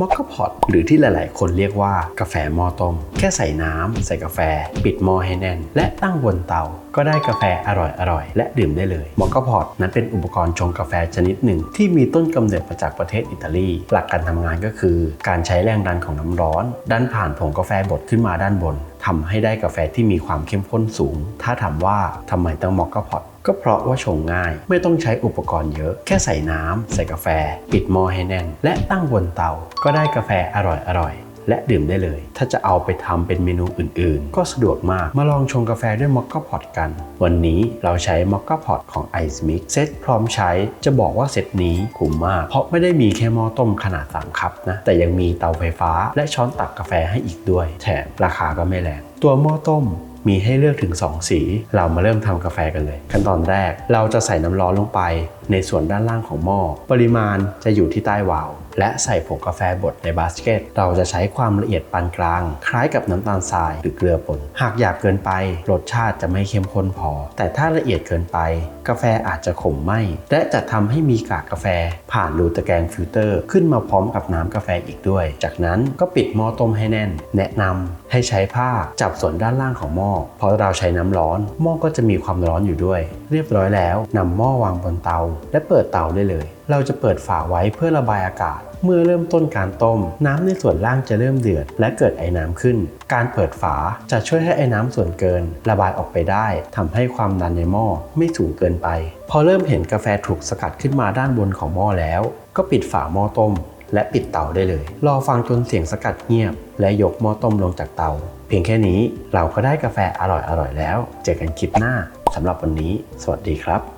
มอคคาพอตหรือที่หลาย ๆ คนเรียกว่ากาแฟหม้อต้ม แค่ใส่น้ำ ใส่กาแฟ ปิดหม้อให้แน่น และตั้งบนเตา ก็ได้กาแฟอร่อยๆและดื่มได้เลยมอคคาพอตนั้นเป็นอุปกรณ์ชงกาแฟชนิดหนึ่ง ที่มีต้นกำเนิดมาจากประเทศอิตาลี หลักการทำงานก็คือ การใช้แรงดันของน้ำร้อน ดันผ่านผงกาแฟบดขึ้นมาด้านบน ทำให้ได้กาแฟที่มีความเข้มข้นสูง ถ้าถามว่าทำไมต้องมอคคาพอตก็เพราะว่าชงง่ายไม่ต้องใช้อุปกรณ์เยอะ แค่ใส่น้ำใส่กาแฟ ปิดหม้อให้แน่น และตั้งบนเตา ก็ได้กาแฟอร่อยๆ และดื่มได้เลย ถ้าจะเอาไปทำเป็นเมนูอื่นๆ ก็สะดวกมาก มาลองชงกาแฟด้วยมอคคาพอตกัน วันนี้เราใช้มอคคาพอตของ Ice Mix เซตพร้อมใช้ จะบอกว่าเซตนี้คุ้มมาก เพราะไม่ได้มีแค่หม้อต้มขนาด 3 คัพนะ แต่ยังมีเตาไฟฟ้าและช้อนตักกาแฟให้อีกด้วย แถมราคาก็ไม่แรง ตัวหม้อต้ม มีให้เลือกถึง 2 สี เรามาเริ่มทำกาแฟกันเลย ขั้นตอนแรกเราจะใส่น้ำร้อนลงไป ในส่วนด้านล่างของหม้อ ปริมาณจะอยู่ที่ใต้วาล์วและใส่ผงกาแฟบดในบาสเกต เราจะใช้ความละเอียดปานกลาง คล้ายกับน้ำตาลทรายหรือเกลือป่น หากหยาบเกินไป รสชาติจะไม่เข้มข้นพอ แต่ถ้าละเอียดเกินไป กาแฟอาจจะขมไหมและจะทำให้มีกากกาแฟ ผ่านรูตะแกรงฟิลเตอร์ ขึ้นมาพร้อมกับน้ำกาแฟอีกด้วย จากนั้นก็ปิดหม้อต้มให้แน่น แนะนำให้ใช้ผ้าจับส่วนด้านล่างของหม้อเพราะเราใช้น้ำร้อน หม้อก็จะมีความร้อนอยู่ด้วย เรียบร้อยแล้วนำหม้อวางบนเตา และเปิดเตาได้เลย เราจะเปิดฝาไว้เพื่อระบายอากาศ เมื่อเริ่มต้นการต้ม น้ำในส่วนล่างจะเริ่มเดือด และเกิดไอ้น้ำขึ้น การเปิดฝาจะช่วยให้ไอ้น้ำส่วนเกิน ระบายออกไปได้ทำให้ความดันในหม้อไม่สูงเกินไป พอเริ่มเห็นกาแฟถูกสกัดขึ้นมาด้านบนของหม้อแล้ว ก็ปิดฝาหม้อต้ม และปิดเตาได้เลย รอฟังจนเสียงสกัดเงียบ และยกหม้อต้มลงจากเตา เพียงแค่นี้เราก็ได้กาแฟอร่อยๆแล้ว เจอกันคลิปหน้าสำหรับวันนี้ สวัสดีครับ